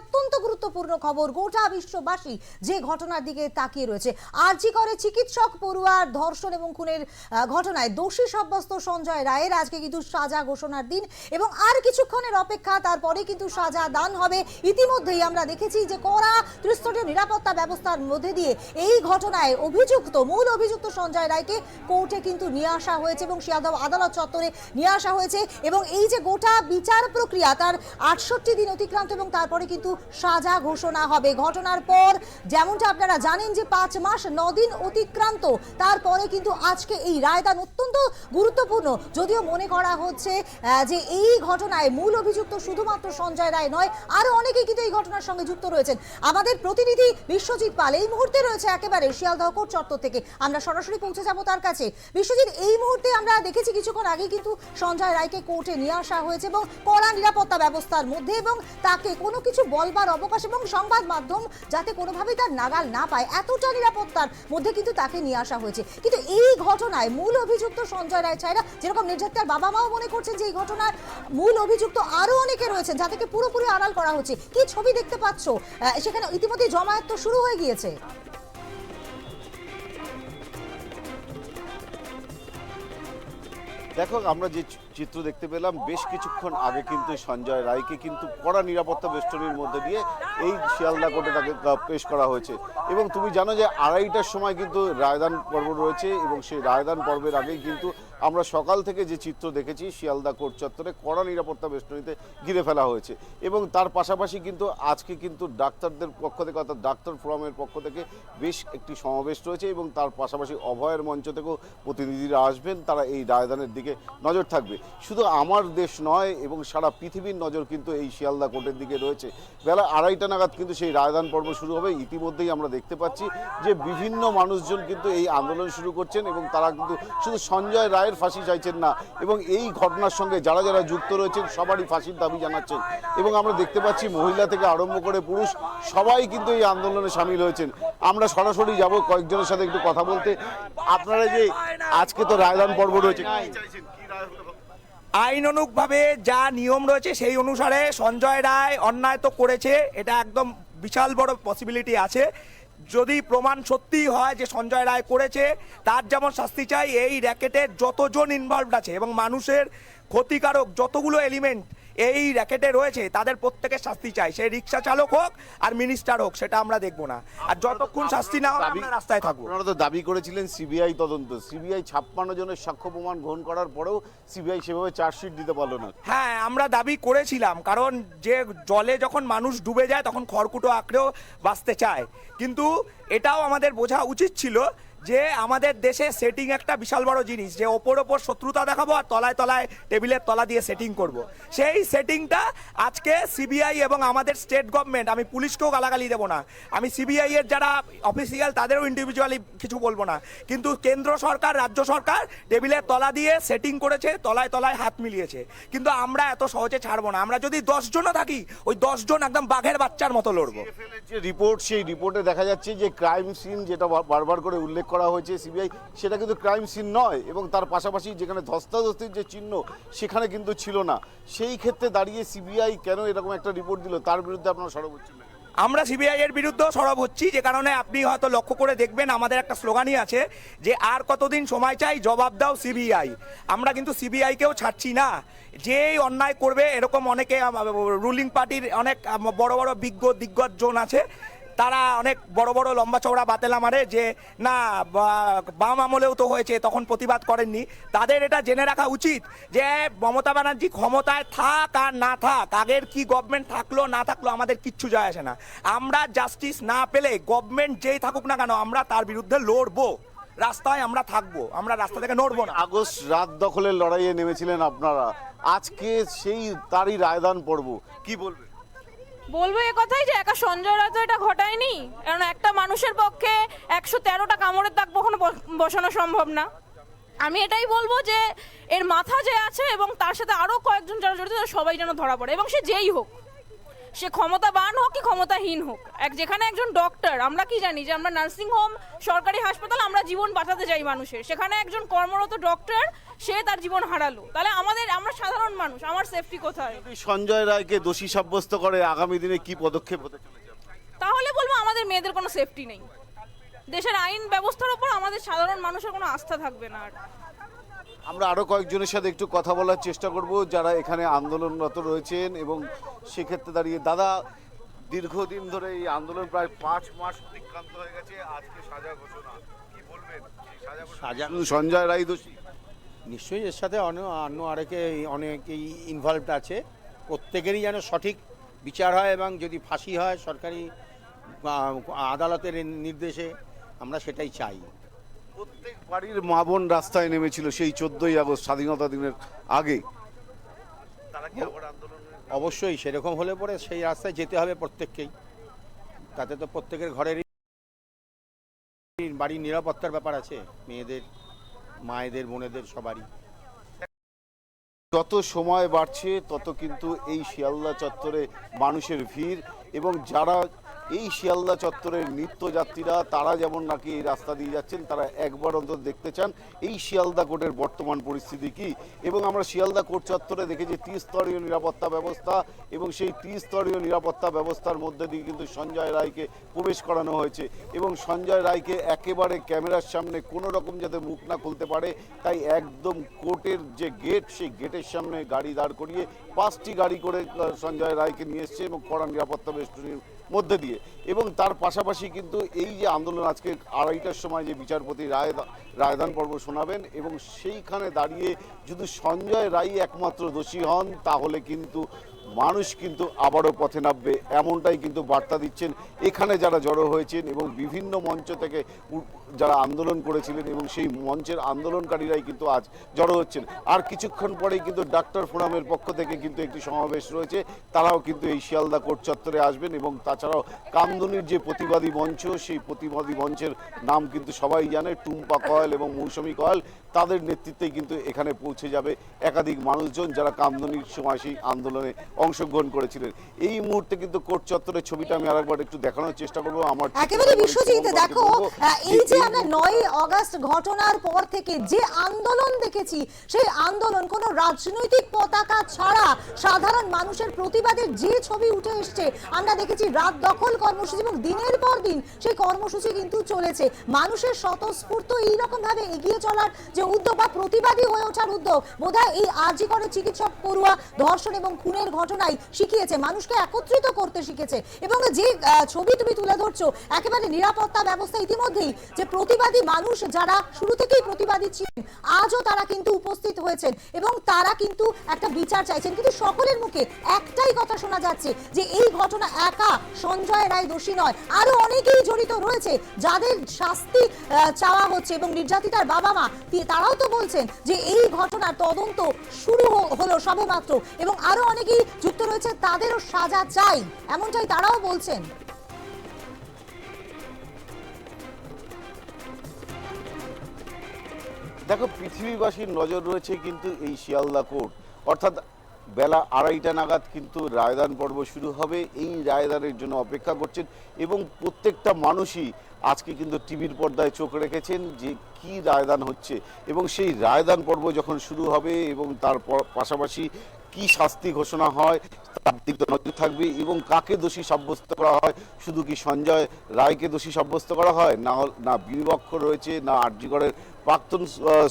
অত্যন্ত গুরুত্বপূর্ণ খবর গোটা বিশ্ববাসী যে ঘটনার দিকে তাকিয়ে রয়েছে। আরজি করে চিকিৎসক পড়ুয়ার ধর্ষণ এবং খুনের ঘটনায় দোষী সাব্যস্ত সঞ্জয় রায়ের আজকে কিন্তু সাজা ঘোষণার দিন এবং আর কিছুক্ষণের অপেক্ষা তারপরে কিন্তু সাজা দান হবে। ইতিমধ্যেই আমরা দেখেছি যে কড়া ত্রিস্তরীয় নিরাপত্তা ব্যবস্থার মধ্যে দিয়ে এই ঘটনায় অভিযুক্ত, মূল অভিযুক্ত সঞ্জয় রায়কে কোর্টে কিন্তু নিয়ে আসা হয়েছে এবং শিয়ালদহ আদালত চত্বরে নিয়ে আসা হয়েছে এবং এই যে গোটা বিচার প্রক্রিয়া, তার আটষট্টি দিন অতিক্রান্ত এবং তারপরে কিন্তু সাজা ঘোষণা হবে। ঘটনার পর যেমনটা আপনারা জানেন যে পাঁচ মাস নদিন অতিক্রান্ত। তারপরে কিন্তু আজকে এই রায়দান অত্যন্ত গুরুত্বপূর্ণ। যদিও মনে করা হচ্ছে যে এই ঘটনায় মূল অভিযুক্ত শুধুমাত্র সঞ্জয় রায় নয়, আরও অনেকেই কিন্তু এই ঘটনার সঙ্গে যুক্ত রয়েছেন। আমাদের প্রতিনিধি বিশ্বজিৎ পাল এই মুহূর্তে রয়েছে একেবারে শিয়ালদহ কোর্ট চত্বর থেকে। আমরা সরাসরি পৌঁছে যাব তার কাছে। বিশ্বজিৎ, এই মুহূর্তে আমরা দেখেছি কিছুক্ষণ আগে কিন্তু সঞ্জয় রায়কে কোর্টে নিয়ে আসা হয়েছে এবং কড়া নিরাপত্তা ব্যবস্থার মধ্যে এবং তাকে কোনো কিছু বলবার অবকাশ এবং সংবাদ মাধ্যম যাতে কোনোভাবেই তার নাগাল না পায়, এতটা নিরাপত্তার মধ্যে কিন্তু তাকে নিয়ে আসা হয়েছে। কিন্তু এই ঘটনায় মূল অভিযুক্ত সঞ্জয় রায় ছাড়া যেরকম নির্যাতিতার বাবা মাও মনে করছেন যে এই ঘটনার মূল অভিযুক্ত আরও অনেকে রয়েছেন যাদেরকে পুরোপুরি আড়াল করা হচ্ছে। কি ছবি দেখতে পাচ্ছ? সেখানে ইতিমধ্যে জমায়েত তো শুরু হয়ে গিয়েছে। দেখো, আমরা যে চিত্র দেখতে পেলাম, বেশ কিছুক্ষণ আগে কিন্তু সঞ্জয় রায়কে কিন্তু কড়া নিরাপত্তা বেষ্টনীর মধ্যে দিয়ে এই শিয়ালদা কোর্টে তাকে পেশ করা হয়েছে। এবং তুমি জানো যে আড়াইটার সময় কিন্তু রায়দান পর্ব রয়েছে এবং সেই রায়দান পর্বের আগেই কিন্তু আমরা সকাল থেকে যে চিত্র দেখেছি, শিয়ালদা কোর্ট চত্বরে কড়া নিরাপত্তা বেষ্টনীতে ঘিরে ফেলা হয়েছে এবং তার পাশাপাশি কিন্তু আজকে কিন্তু ডাক্তারদের পক্ষ থেকে অর্থাৎ ডাক্তার ফোরামের পক্ষ থেকে বেশ একটি সমাবেশ রয়েছে এবং তার পাশাপাশি অভয়ের মঞ্চ থেকেও প্রতিনিধিরা আসবেন, তারা এই রায়দানের দিকে নজর থাকবে। শুধু আমার দেশ নয় এবং সারা পৃথিবীর নজর কিন্তু এই শিয়ালদা কোর্টের দিকে রয়েছে। বেলা আড়াইটা নাগাদ কিন্তু সেই রায়দান পর্ব শুরু হবে, ইতিমধ্যেই আমরা দেখতে পাচ্ছি যে বিভিন্ন মানুষজন কিন্তু এই আন্দোলন শুরু করছেন এবং তারা কিন্তু শুধু সঞ্জয় রায়ের ফাঁসি চাইছেন না। এবং এই ঘটনার সঙ্গে যারা যারা যুক্ত রয়েছেন, সবারই ফাঁসির দাবি জানাচ্ছেন। এবং আমরা দেখতে পাচ্ছি মহিলা থেকে আরম্ভ করে পুরুষ সবাই কিন্তু এই আন্দোলনে সামিল হয়েছেন। আমরা সরাসরি যাব কয়েকজনের সাথে একটু কথা বলতে। আপনারা যে আজকে তো রায়দান পর্ব রয়েছে। হবে? আইনানুগভাবে যা নিয়ম রয়েছে সেই অনুসারে সঞ্জয় রায় অন্যায় তো করেছে। এটা একদম বিশাল বড় পসিবিলিটি আছে। যদি প্রমাণ সত্যিই হয় যে সঞ্জয় রায় করেছে, তার যেমন শাস্তি চাই, এই র্যাকেটের যতজন ইনভলভড আছে এবং মানুষের ক্ষতিকারক যতগুলো এলিমেন্ট এই র্যাকেটে রয়েছে তাদের প্রত্যেকের শাস্তি চাই। সে রিক্সা চালক হোক আর মিনিস্টার হোক সেটা আমরা দেখব না। আর যতক্ষণ শাস্তি না হয় আমরা রাস্তায় থাকব। আপনারা তো দাবি করেছিলেন সিবিআই তদন্ত। সিবিআই ছাপ্পান্ন জনের সাক্ষ্য প্রমাণ গ্রহণ করার পরেও সিবিআই সেভাবে চার্জশিট দিতে পারল না। হ্যাঁ আমরা দাবি করেছিলাম কারণ যে জলে যখন মানুষ ডুবে যায় তখন খড়কুটো আঁকড়েও বাঁচতে চায়। কিন্তু এটাও আমাদের বোঝা উচিত ছিল যে আমাদের দেশে সেটিং একটা বিশাল বড় জিনিস, যে ওপর ওপর শত্রুতা দেখাবো আর তলায় তলায় টেবিলের তলা দিয়ে সেটিং করব। সেই সেটিংটা আজকে সিবিআই এবং আমাদের স্টেট গভর্নমেন্ট আমি পুলিশকেও গালাগালি দেবো না। আমি সিবিআই এর যারা অফিসিয়াল তাদেরও ইন্ডিভিজুয়ালি কিছু বলব না। কিন্তু কেন্দ্র সরকার, রাজ্য সরকার টেবিলের তলা দিয়ে সেটিং করেছে, তলায় তলায় হাত মিলিয়েছে। কিন্তু আমরা এত সহজে ছাড়বো না। আমরা যদি দশজনও থাকি, ওই দশজন একদম বাঘের বাচ্চার মতো লড়বো। যে রিপোর্ট সেই রিপোর্টে দেখা যাচ্ছে যে ক্রাইম সিন যেটা বার- বারবার করে উল্লেখ করা হয়েছে সিবিআই, সেটা কিন্তু ক্রাইম সিন নয় এবং তার পাশাপাশি যেখানে ধস্তাধস্তির যে চিহ্ন, সেখানে কিন্তু ছিল না। সেই ক্ষেত্রে দাঁড়িয়ে সিবিআই কেন এরকম একটা রিপোর্ট দিল? তার বিরুদ্ধে আপনারা সরব হচ্ছেন? আমরা সিবিআই এর বিরুদ্ধেও সরব হচ্ছি, যে কারণে আপনি হয়তো লক্ষ্য করে দেখবেন, আমাদের একটা স্লোগানই আছে যে, আর কতদিন সময় চাই? জবাব দাও সিবিআই। আমরা কিন্তু সিবিআইকেও ছাড়ছি না। যেই অন্যায় করবে, এরকম অনেকে রুলিং পার্টির অনেক বড় বড় বিজ্ঞ, দিগ্গজ জন আছে তারা অনেক বড় বড় লম্বা চওড়া বাতেলা মারে যে, না বাম আমলেও তো হয়েছে, তখন প্রতিবাদ করেননি। তাদের এটা জেনে রাখা উচিত যে, মমতা ব্যানার্জি ক্ষমতায় থাক আর না থাক, আগের কি গভর্নমেন্ট থাকল, না থাকল, আমাদের কিচ্ছু যায় আসে না। আমরা জাস্টিস না পেলে গভর্নমেন্ট যেই থাকুক না কেন, আমরা তার বিরুদ্ধে লড়বো। রাস্তায় আমরা থাকব, আমরা রাস্তা থেকে নড়বো না। আগস্ট রাত দখলের লড়াইয়ে নেমেছিলেন আপনারা। আজকে সেই তারই রায়দান পর্ব কি বলবেন? বলব এ কথাই যে একা সঞ্জয় রায় এটা ঘটায়নি। কারণ একটা মানুষের পক্ষে একশো তেরোটা কামড়ের দাগ কখনো বসানো সম্ভব না। আমি এটাই বলব যে এর মাথা যে আছে এবং তার সাথে আরও কয়েকজন যারা জড়িত সবাই যেন ধরা পড়ে এবং সে যেই হোক। সে ক্ষমতাবান হোক কি ক্ষমতাহীন হোক। এক যেখানে একজন ডক্টর আমরা কি জানি যে আমরা নার্সিং হোম সরকারি হাসপাতাল আমরা জীবন বাঁচাতে চাই মানুষের। সেখানে একজন কর্মরত ডক্টর সে তার জীবন হারালো। তাহলে আমাদের আমরা সাধারণ মানুষ আমার সেফটি কোথায়? সঞ্জয় রায়কে দোষী সাব্যস্ত করে আগামী দিনে কি পদক্ষেপ হতে চলেছে? তাহলে বলব আমাদের মেয়েদের কোনো সেফটি নেই। দেশের আইন ব্যবস্থার উপর আমাদের সাধারণ মানুষের কোনো আস্থা থাকবে না আর। আমরা আরও কয়েকজনের সাথে একটু কথা বলার চেষ্টা করব যারা এখানে আন্দোলনরত রয়েছেন এবং সেক্ষেত্রে দাঁড়িয়ে দাদা দীর্ঘদিন ধরে এই আন্দোলন প্রায় পাঁচ মাস অতিক্রান্ত হয়ে গেছে আজকে সাজা ঘোষণা। কি বলবেন? সাজা সঞ্জয় রায় দোষী। নিশ্চয়ই এর সাথে অন্য অন্য আরেকে অনেকেই ইনভলভড আছে। প্রত্যেকেরই যেন সঠিক বিচার হয় এবং যদি ফাঁসি হয় সরকারি আদালতের নির্দেশে আমরা সেটাই চাই। প্রত্যেক বাড়ির মা বোন রাস্তায় নেমেছিল সেই চোদ্দই আগস্ট স্বাধীনতা দিনের আগে তারা কি আবার আন্দোলন অবশ্যই সেরকম হলে পরে সেই রাস্তায় যেতে হবে প্রত্যেককেই। তাতে তো প্রত্যেকের ঘরেরই বাড়ির নিরাপত্তার ব্যাপার আছে মেয়েদের মায়েদের বোনেদের সবারই। যত সময় বাড়ছে তত কিন্তু এই শিয়ালদা চত্বরে মানুষের ভিড় এবং যারা এই শিয়ালদা চত্বরের নিত্যযাত্রীরা, তারা যেমন নাকি এই রাস্তা দিয়ে যাচ্ছেন, তারা একবার অন্তত দেখতে চান এই শিয়ালদা কোর্টের বর্তমান পরিস্থিতি কি। এবং আমরা শিয়ালদা কোর্ট চত্বরে দেখেছি ত্রিস্তরীয় নিরাপত্তা ব্যবস্থা এবং সেই ত্রিস্তরীয় নিরাপত্তা ব্যবস্থার মধ্যে দিয়ে কিন্তু সঞ্জয় রায়কে প্রবেশ করানো হয়েছে। এবং সঞ্জয় রায়কে একেবারে ক্যামেরার সামনে কোনো রকম যাতে মুখ না খুলতে পারে, তাই একদম কোর্টের যে গেট, সেই গেটের সামনে গাড়ি দাঁড় করিয়ে পাঁচটি গাড়ি করে সঞ্জয় রায়কে নিয়ে এসছে এবং কড়া নিরাপত্তা বেষ্টনীর মধ্যে দিয়ে। এবং তার পাশাপাশি কিন্তু এই যে আন্দোলন আজকে আড়াইটার সময় যে বিচারপতি রায় রায়দান পর্ব শোনাবেন এবং সেইখানে দাঁড়িয়ে যদি সঞ্জয় রায় একমাত্র দোষী হন, তাহলে কিন্তু মানুষ কিন্তু আবারও পথে নামবে, এমনটাই কিন্তু বার্তা দিচ্ছেন এখানে যারা জড়ো হয়েছেন এবং বিভিন্ন মঞ্চ থেকে যারা আন্দোলন করেছিলেন এবং সেই মঞ্চের আন্দোলনকারীরাই কিন্তু আজ জড়ো হচ্ছেন। আর কিছুক্ষণ পরেই কিন্তু ডাক্তার ফোরামের পক্ষ থেকে কিন্তু একটি সমাবেশ রয়েছে, তারাও কিন্তু এই শিয়ালদা কোর্ট চত্বরে আসবেন এবং তাছাড়াও কামদুনির যে প্রতিবাদী মঞ্চ, সেই প্রতিবাদী মঞ্চের নাম কিন্তু সবাই জানে, টুম্পা কয়েল এবং মৌসুমী কয়েল। তাদের নেতৃত্বেই কিন্তু এখানে পৌঁছে যাবে একাধিক মানুষজন যারা কামদুনির সময় সেই আন্দোলনে অংশগ্রহণ করেছিলেন। এই মুহূর্তে কিন্তু কোর্ট চত্বরের ছবিটা আমি আরেকবার একটু দেখানোর চেষ্টা করব। আমার একেবারে বিশ্বজিৎ দেখো এই যে আমরা নয় অগস্ট ঘটনার পর থেকে যে আন্দোলন দেখেছি সেই আন্দোলন কোনো রাজনৈতিক পতাকা ছাড়া সাধারণ মানুষের প্রতিবাদের যে ছবি উঠে এসছে আমরা দেখেছি রাত দখল কর্মসূচি এবং দিনের পর দিন সেই কর্মসূচি কিন্তু চলেছে। মানুষের স্বতঃস্ফূর্ত এইরকম ভাবে এগিয়ে চলার যে উদ্যোগ বা প্রতিবাদী হয়ে ওঠার উদ্যোগ, বোধহয় এই আরজি করে চিকিৎসক পড়ুয়া ধর্ষণ এবং খুনের ঘটনায় শিখিয়েছে, মানুষকে একত্রিত করতে শিখেছে। এবং যে ছবি তুমি তুলে ধরছো, একেবারে নিরাপত্তা ব্যবস্থা ইতিমধ্যেই যে প্রতিবাদী মানুষ যারা শুরু থেকেই প্রতিবাদী ছিলেন, আজও তারা কিন্তু উপস্থিত হয়েছেন এবং তারা কিন্তু একটা বিচার চাইছেন। কিন্তু সকলের মুখে একটাই কথা শোনা যাচ্ছে যে এই ঘটনা একা সঞ্জয় রায় দোষী নয় আরও অনেকেই জড়িত রয়েছে যাদের শাস্তি চাওয়া হচ্ছে এবং নির্যাতিতার বাবা মা তারাও তো বলছেন যে এই ঘটনার তদন্ত শুরু হলো সবেমাত্র এবং আরও অনেকেই যুক্ত রয়েছে, তাদেরও সাজা চাই, এমনটাই তারাও বলছেন। দেখো, পৃথিবীবাসীর নজর রয়েছে কিন্তু এই শিয়ালদা কোর্ট। অর্থাৎ বেলা আড়াইটা নাগাদ কিন্তু রায়দান পর্ব শুরু হবে। এই রায়দানের জন্য অপেক্ষা করছেন এবং প্রত্যেকটা মানুষই আজকে কিন্তু টিভির পর্দায় চোখ রেখেছেন যে কি রায়দান হচ্ছে এবং সেই রায়দান পর্ব যখন শুরু হবে এবং তার পাশাপাশি কি শাস্তি ঘোষণা হয়, তার দিকে নজর থাকবে এবং কাকে দোষী সাব্যস্ত করা হয়, শুধু কি সঞ্জয় রায়কে দোষী সাব্যস্ত করা হয়? না না বিনিপক্ষ রয়েছে, না আরজিগড়ের প্রাক্তন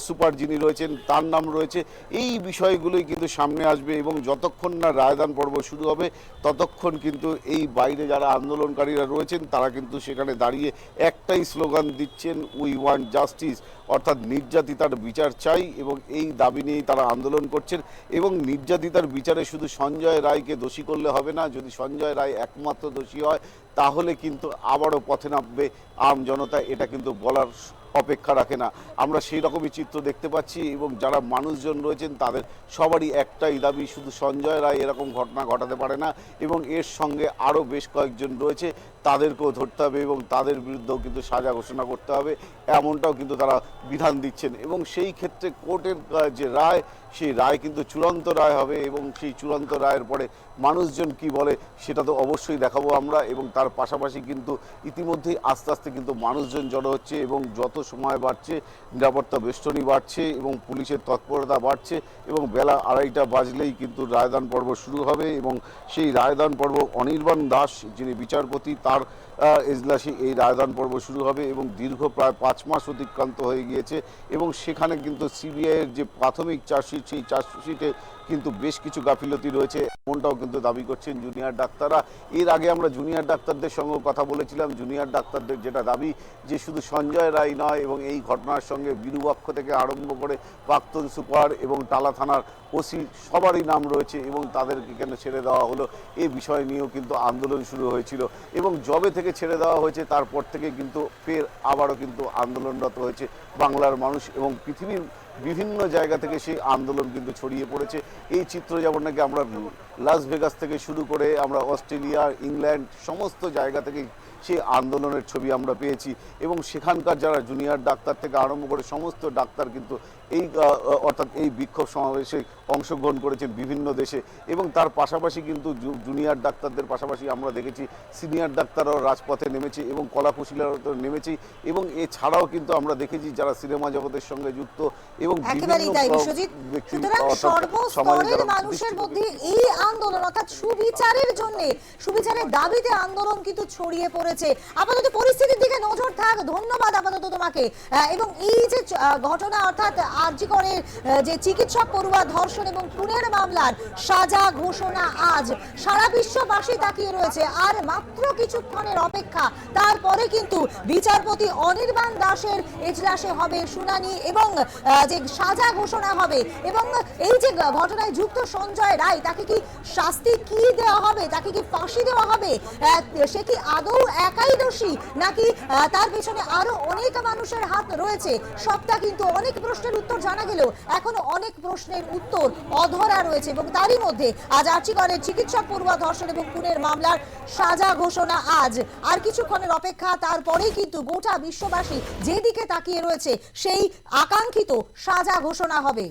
সুপার যিনি রয়েছেন, তার নাম রয়েছে। এই বিষয়গুলোই কিন্তু সামনে আসবে এবং যতক্ষণ না রায়দান পর্ব শুরু হবে, ততক্ষণ কিন্তু এই বাইরে যারা আন্দোলনকারীরা রয়েছেন, তারা কিন্তু সেখানে দাঁড়িয়ে একটাই স্লোগান দিচ্ছেন উই ওয়ান্ট জাস্টিস অর্থাৎ নির্যাতিতার বিচার চাই এবং এই দাবি নিয়েই তারা আন্দোলন করছেন। এবং নির্যাতিতার বিচারে শুধু সঞ্জয় রায়কে দোষী করলে হবে না, যদি সঞ্জয় রায় একমাত্র দোষী হয়, তাহলে কিন্তু আবারও পথে নামবে আম জনতা, এটা কিন্তু বলার অপেক্ষা রাখে না। আমরা সেই রকমই চিত্র দেখতে পাচ্ছি এবং যারা মানুষজন রয়েছেন তাদের সবারই একটাই দাবি, শুধু সঞ্জয় রায় এরকম ঘটনা ঘটাতে পারে না এবং এর সঙ্গে আরও বেশ কয়েকজন রয়েছে। তাদেরকেও ধরতে হবে এবং তাদের বিরুদ্ধেও কিন্তু সাজা ঘোষণা করতে হবে, এমনটাও কিন্তু তারা বিধান দিচ্ছেন। এবং সেই ক্ষেত্রে কোর্টের যে রায়, সেই রায় কিন্তু চূড়ান্ত রায় হবে এবং সেই চূড়ান্ত রায়ের পরে মানুষজন কি বলে সেটা তো অবশ্যই দেখাবো আমরা এবং তার পাশাপাশি কিন্তু ইতিমধ্যেই আস্তে আস্তে কিন্তু মানুষজন জড়ো হচ্ছে এবং যত সময় বাড়ছে, নিরাপত্তা বেষ্টনী বাড়ছে এবং পুলিশের তৎপরতা বাড়ছে এবং বেলা আড়াইটা বাজলেই কিন্তু রায়দান পর্ব শুরু হবে এবং সেই রায়দান পর্ব অনির্বাণ দাস, যিনি বিচারপতি তার আহ, এজলাসে এই রায়দান পর্ব শুরু হবে এবং দীর্ঘ প্রায় পাঁচ মাস অতিক্রান্ত হয়ে গিয়েছে এবং সেখানে কিন্তু সিবিআইয়ের যে প্রাথমিক চার্জশিট, সেই চার্জশিটে কিন্তু বেশ কিছু গাফিলতি রয়েছে। এমনটাও কিন্তু দাবি করছেন জুনিয়র ডাক্তাররা। এর আগে আমরা জুনিয়র ডাক্তারদের সঙ্গে কথা বলেছিলাম। জুনিয়র ডাক্তারদের যেটা দাবি যে শুধু সঞ্জয় রায় নয় এবং এই ঘটনার সঙ্গে বিরুপক্ষ থেকে আরম্ভ করে প্রাক্তন সুপার এবং টালা থানার ওসি সবারই নাম রয়েছে এবং তাদেরকে কেন ছেড়ে দেওয়া হলো এই বিষয় নিয়েও কিন্তু আন্দোলন শুরু হয়েছিল এবং জবে থেকে ছেড়ে দেওয়া হয়েছে তারপর থেকে কিন্তু ফের আবারও কিন্তু আন্দোলনরত হয়েছে। বাংলার মানুষ এবং পৃথিবীর বিভিন্ন জায়গা থেকে সেই আন্দোলন কিন্তু ছড়িয়ে পড়েছে। এই চিত্র যেমন নাকি আমরা লাস ভেগাস থেকে শুরু করে আমরা অস্ট্রেলিয়া, ইংল্যান্ড সমস্ত জায়গা থেকে সেই আন্দোলনের ছবি আমরা পেয়েছি এবং সেখানকার যারা জুনিয়র ডাক্তার থেকে আরম্ভ করে সমস্ত ডাক্তার কিন্তু এই অর্থাৎ এই বিক্ষোভ সমাবেশে অংশগ্রহণ করেছেন বিভিন্ন দেশে এবং তার পাশাপাশি কিন্তু জুনিয়র ডাক্তারদের পাশাপাশি আমরা দেখেছি সিনিয়র ডাক্তাররাও রাজপথে নেমেছে এবং কলাকুশলীরাও তো নেমেছে এবং এছাড়াও কিন্তু আমরা দেখেছি যারা সিনেমা জগতের সঙ্গে যুক্ত এবং একেবারেই বিভিন্ন তাই আহ, বিশ্বজিৎ। সুতরাং সর্বস্তরের মানুষের মধ্যে এই আন্দোলন অর্থাৎ সুবিচারের জন্য সুবিচারের দাবিতে আন্দোলন কিন্তু ছড়িয়ে পড়েছে। আপাতত পরিস্থিতির দিকে নজর থাক। ধন্যবাদ আপাতত তোমাকে। এবং এই যে ঘটনা অর্থাৎ আরজি করে যে চিকিৎসক পড়ুয়া ধর্ষণ এবং খুনের মামলার সাজা ঘোষণা আজ সারা বিশ্ববাসী তাকিয়ে রয়েছে। আর মাত্র কিছুক্ষণের অপেক্ষা তারপরে কিন্তু বিচারপতি অনির্বাণ দাসের এজলাসে হবে শুনানি এবং যে সাজা ঘোষণা হবে এবং এই যে ঘটনায় যুক্ত সঞ্জয় রায়, তাকে কি শাস্তি কি দেওয়া হবে? তাকে কি ফাঁসি দেওয়া হবে? সে কি আদৌ একাই দোষী? নাকি তার পেছনে আরও অনেক মানুষের হাত রয়েছে? সবটা কিন্তু অনেক প্রশ্নের উত্তর জানা গেলেও এখনও অনেক প্রশ্নের উত্তর অধরা রয়েছে এবং তারই মধ্যে আজ আর্চিকরের চিকিৎসক পড়ুয়া ধর্ষণ এবং খুনের মামলার সাজা ঘোষণা আজ। আর কিছুক্ষণের অপেক্ষা, তারপরেই কিন্তু গোটা বিশ্ববাসী যেদিকে তাকিয়ে রয়েছে সেই আকাঙ্ক্ষিত সাজা ঘোষণা হবে।